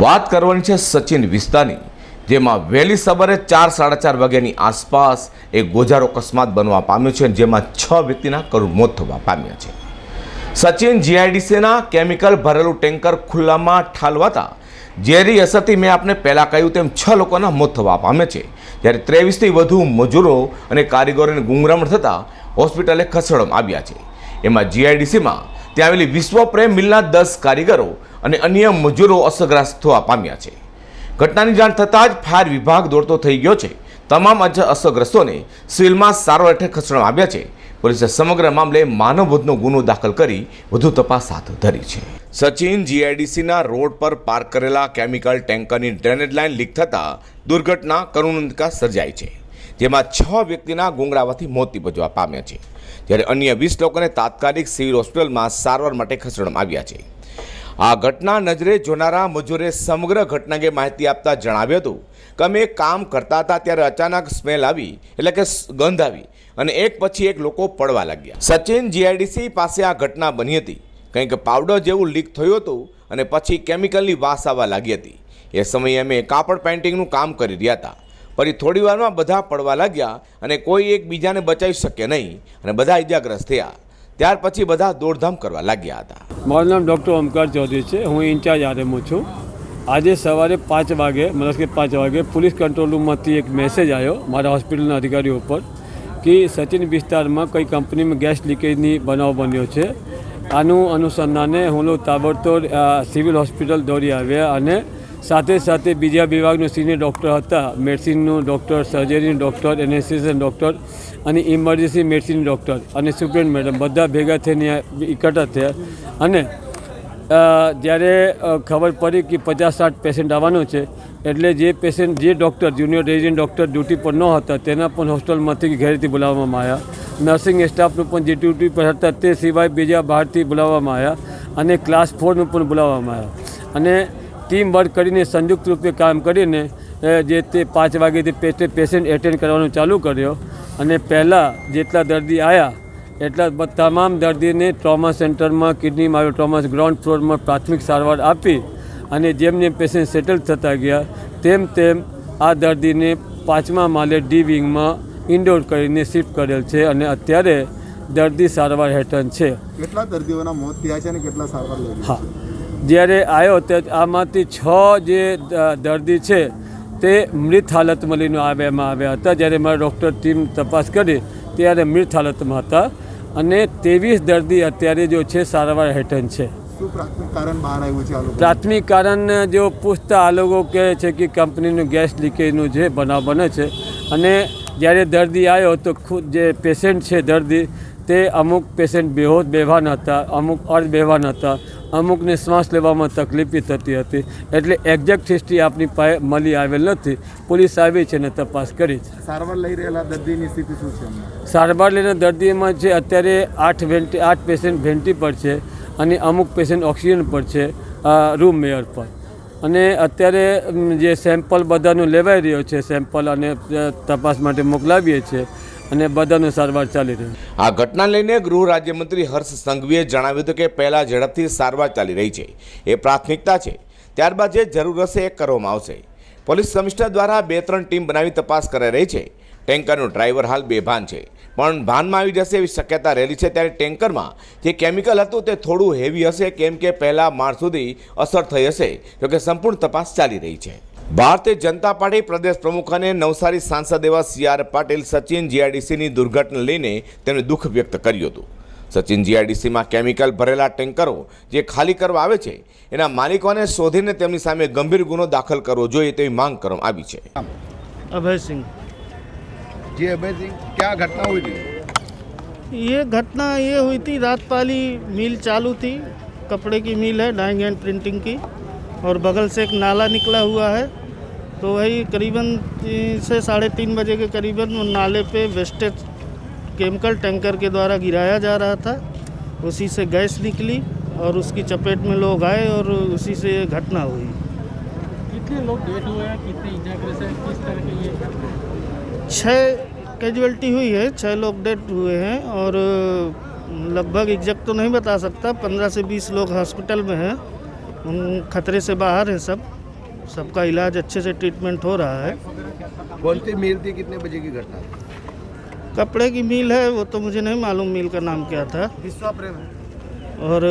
વાત કરવાની છે સચિન વિસ્તારની, જેમાં વહેલી સવારે ચાર, સાડા ચાર વાગ્યાની આસપાસ એક ગોજારો અકસ્માત બનવા પામ્યો છે જેમાં છ વ્યક્તિના કરુણ મોત થવા પામ્યા છે. સચિન જીઆઈડીસીના કેમિકલ ભરેલું ટેન્કર ખુલ્લામાં ઠાલવાતા, ઝેરી અસરથી મેં આપને પહેલાં કહ્યું તેમ છ લોકોના મોત થવા પામે છે. જ્યારે ત્રેવીસથી વધુ મજૂરો અને કારીગરોને ગુંગરામણ થતાં હોસ્પિટલે ખસેડવામાં આવ્યા છે. એમાં જીઆઈડીસીમાં ત્યાં આવેલી વિશ્વ પ્રેમ મિલના દસ કારીગરો અને અન્ય મજૂરો અસરગ્રસ્ત થવા પામ્યા છે. ઘટનાની જાણ થતાં જ ફાયર વિભાગ દોડતો થઈ ગયો છે. તમામ અસરગ્રસ્તોને સિવિલમાં સારવાર હેઠળ ખસેડવામાં આવ્યા છે. પોલીસે સમગ્ર મામલે માનવવધનો ગુનો દાખલ કરી વધુ તપાસ હાથ ધરી છે. સચિન જીઆઈડીસીના રોડ પર પાર્ક કરેલા કેમિકલ ટેન્કરની ડ્રેનેજ લાઇન લીક થતાં દુર્ઘટના કરુણંદકા સર્જાઈ છે. જેમાં છ વ્યક્તિના ગુંગળાવાથી મોત નિપજવા પામ્યા છે. જ્યારે અન્ય વીસ લોકોને તાત્કાલિક સિવિલ હોસ્પિટલમાં સારવાર માટે ખસેડવામાં આવ્યા છે. આ ઘટના નજરે જોનારા મજૂરે સમગ્ર ઘટના અંગે માહિતી આપતા જણાવ્યું હતું કે અમે કામ કરતા હતા ત્યારે અચાનક સ્મેલ આવી, એટલે કે ગંધ આવી અને એક પછી એક લોકો પડવા લાગ્યા. સચિન જીઆઈડીસી પાસે આ ઘટના બની હતી. કંઈક પાવડર જેવું લીક થયું હતું અને પછી કેમિકલની વાસ આવવા લાગી હતી. એ સમયે અમે કાપડ પેઇન્ટિંગનું કામ કરી રહ્યા હતા. પછી થોડી વારમાં બધા પડવા લાગ્યા અને કોઈ એકબીજાને બચાવી શકે નહીં અને બધા ઇજાગ્રસ્ત થયા. ત્યાર પછી બધા દોડધામ કરવા લાગ્યા હતા. મારું નામ ડૉક્ટર ઓમકાર ચૌધરી છે. હું ઇન્ચાર્જ આરએમઓ છું. આજે સવારે પાંચ વાગે મતલબ કે પાંચ વાગે પોલીસ કંટ્રોલ રૂમમાંથી એક મેસેજ આવ્યો મારા હોસ્પિટલના અધિકારીઓ ઉપર કે સચિન વિસ્તારમાં કઈ કંપનીમાં ગેસ લીકેજની બનાવ બન્યો છે. આનું અનુસંધાને હું તાબડતોડ સિવિલ હોસ્પિટલ દોડી આવ્યા અને સાથે સાથે બીજા વિભાગનું સિનિયર ડૉક્ટર હતા. મેડિસિનનો ડૉક્ટર, સર્જરીનું ડૉક્ટર એનેસ્થેસિયન ડૉક્ટર અને ઇમરજન્સી મેડિસિન ડૉક્ટર અને સુપ્રિન્ટ મેડમ. બધા ભેગા થઈને એકઠા થયા અને જ્યારે ખબર પડી કે પચાસ સાઠ પેશન્ટ આવવાનો છે, એટલે જે પેશન્ટ જે doctor junior resident doctor duty પર ન હતા, તેના પણ હોસ્પિટલમાંથી ઘરેથી બોલાવવામાં આવ્યા. નર્સિંગ સ્ટાફનું પણ જે ડ્યુટી પર હતા, તે સિવાય બીજા બહારથી બોલાવવામાં આવ્યા અને ક્લાસ ફોરનું પણ બોલાવવામાં આવ્યા. અને ટીમ વર્ક કરીને સંયુક્ત રૂપે કામ કરીને જે તે પાંચ વાગ્યેથી પેશન્ટ પેશન્ટ એટેન્ડ કરવાનું ચાલુ કર્યો અને પહેલાં જેટલા દર્દી આવ્યા એટલા તમામ દર્દીને ટ્રોમા સેન્ટરમાં કિડનીમાં આવ્યો ટ્રોમા ગ્રાઉન્ડ ફ્લોરમાં પ્રાથમિક સારવાર આપી અને જેમ જેમ પેશન્ટ સેટલ થતા ગયા તેમ તેમ આ દર્દીને પાંચમા માલે ડી વિંગમાં ઇન્ડોર કરીને શિફ્ટ કરેલ છે અને અત્યારે દર્દી સારવાર હેઠળ છે. કેટલા દર્દીઓના મોત થયા છે અને કેટલા સારવાર હા. જ્યારે આવ્યો તે આમાંથી છ જે દર્દી છે તે મૃત હાલતમાં લઈને આવ્યામાં આવ્યા હતા. જ્યારે મારા ડૉક્ટર ટીમ તપાસ કરી ત્યારે મૃત હાલતમાં હતા. અને ત્રેવીસ દર્દી અત્યારે જો છે સારવાર હેઠળ છે. કારણ પ્રાથમિક કારણ જો પૂછતા આ લોકો કહે છે કે કંપનીનું ગેસ લીકેજનું જે બનાવ બને છે. અને જ્યારે દર્દી આવ્યો તો ખુદ જે પેશન્ટ છે દર્દી તે અમુક પેશન્ટ બેહોશ બેભાન હતા અમુક અર્ધ બેભાન હતા. અમુકને શ્વાસ લેવામાં તકલીફી થતી હતી. એટલે એક્ઝેક્ટ હિસ્ટ્રી આપની પાસે મળી આવેલ નથી. પોલીસ આવી છે અને તપાસ કરી છે. સારવાર લઈ રહેલા દર્દીની સ્થિતિ શું છે સારવાર લઈને દર્દીમાં છે અત્યારે આઠ વેન્ટી આઠ પેશન્ટ વેન્ટી પર છે અને અમુક પેશન્ટ ઓક્સિજન પર છે રૂમ મેયર પર. અને અત્યારે જે સેમ્પલ બધાનું લેવાઈ રહ્યો છે સેમ્પલ અને તપાસ માટે મોકલાવીએ છીએ. અને બધાનું સારવાર ચાલી રહી. આ ઘટના લઈને ગૃહ રાજ્યમંત્રી હર્ષ સંઘવીએ જણાવ્યું હતું કે પહેલાં ઝડપથી સારવાર ચાલી રહી છે. એ પ્રાથમિકતા છે. ત્યારબાદ જે જરૂર હશે એ કરવામાં આવશે. પોલીસ કમિશનર દ્વારા બે ત્રણ ટીમ બનાવી તપાસ કરાઈ રહી છે. ટેન્કરનો ડ્રાઈવર હાલ બેભાન છે. પણ ભાનમાં આવી જશે એવી શક્યતા રહેલી છે ત્યારે ટેન્કરમાં જે કેમિકલ હતું તે થોડું હેવી હશે કેમ કે પહેલાં માળ સુધી અસર થઈ હશે. જોકે સંપૂર્ણ તપાસ ચાલી રહી છે. ભારતીય જનતા પાર્ટી પ્રદેશ પ્રમુખ અને નવસારી સાંસદ એવા સી આર પાટીલ સચિન જીઆઈડીસીની દુર્ઘટના લઈને તેમણે દુઃખ વ્યક્ત કર્યું હતું સચિન જીઆઈડીસીમાં કેમિકલ ભરેલા ટેન્કરો જે ખાલી કરવા આવે છે એના માલિકોને શોધીને તેમની સામે ગંભીર ગુનો દાખલ કરવો જોઈએ તેવી માંગ કરવામાં આવી છે अभय सिंह जी अभय सिंह क्या घटना हुई थी ये घटना ये हुई थी रात पाली मिल चालू थी कपड़े की मिल है डाइंग एंड प्रिंटिंग की और बगल से एक नाला निकला हुआ है तो वही करीबन तीन से साढ़े तीन बजे के करीबन नाले पे वेस्टेज केमिकल टैंकर के द्वारा गिराया जा रहा था। उसी से गैस निकली और उसकी चपेट में लोग आए और उसी से ये घटना हुई। कितने लोग डेट हुए हैं? कितने हैं किस तरह के ये? छः कैजुअल्टी हुई है छः लोग डेड हुए हैं और लगभग एग्जैक्ट तो नहीं बता सकता पंद्रह से बीस लोग हॉस्पिटल में हैं। उन खतरे से बाहर हैं सब। सबका इलाज अच्छे से ट्रीटमेंट हो रहा है। कौन सी मिल थी? कितने बजे की घटना कपड़े की मील है वो तो मुझे नहीं मालूम मिल का नाम क्या था। प्रेम और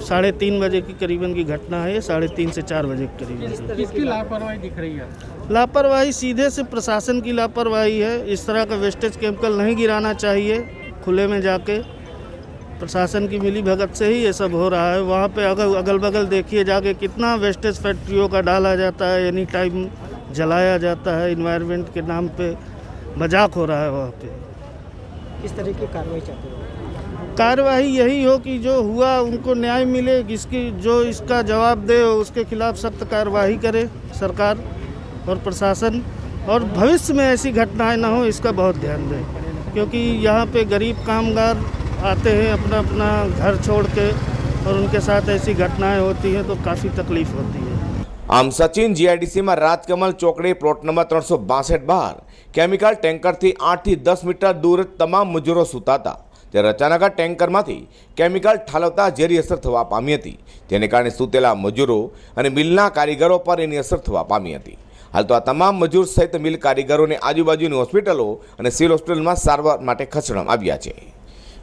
साढ़े तीन बजे की करीबन की घटना है साढ़े तीन से चार बजे के करीबन की किसकी लापरवाही दिख रही है? लापरवाही सीधे से प्रशासन की लापरवाही है। इस तरह का वेस्टेज केमिकल नहीं गिराना चाहिए खुले में जाके। प्रशासन की मिली भगत से ही ये सब हो रहा है। वहाँ पे अगल अगल बगल देखिए जाके कितना वेस्टेज फैक्ट्रियों का डाला जाता है एनी टाइम जलाया जाता है इन्वायरमेंट के नाम पे। मज़ाक हो रहा है वहाँ पे। किस तरह की कार्रवाई चाहते हो? कार्रवाई यही हो कि जो हुआ उनको न्याय मिले इसकी जो इसका जवाब दे उसके खिलाफ सख्त कार्रवाई करे सरकार और प्रशासन। और भविष्य में ऐसी घटनाएँ ना हो इसका बहुत ध्यान दें। क्योंकि यहाँ पे गरीब कामगार आते हैं अपना अपना घर छोड़ के और उनके साथ ऐसी घटनाएं होती हैं तो काफ़ी तकलीफ़ होती है આમ સચિન જીઆઈડીસીમાં રાજકમલ ચોકડી પ્લોટ નંબર ત્રણસો બાસઠ બહાર કેમિકલ ટેન્કરથી આઠથી દસ મીટર દૂર તમામ મજૂરો સૂતાતા ત્યારે અચાનક આ ટેન્કરમાંથી કેમિકલ ઠાલવતા ઝેરી અસર થવા પામી હતી તેને કારણે સૂતેલા મજૂરો અને મિલના કારીગરો પર એની અસર થવા પામી હતી હાલ તો આ તમામ મજૂર સહિત મિલ કારીગરોને આજુબાજુની હોસ્પિટલો અને સિવિલ હોસ્પિટલમાં સારવાર માટે ખસેડવામાં આવ્યા છે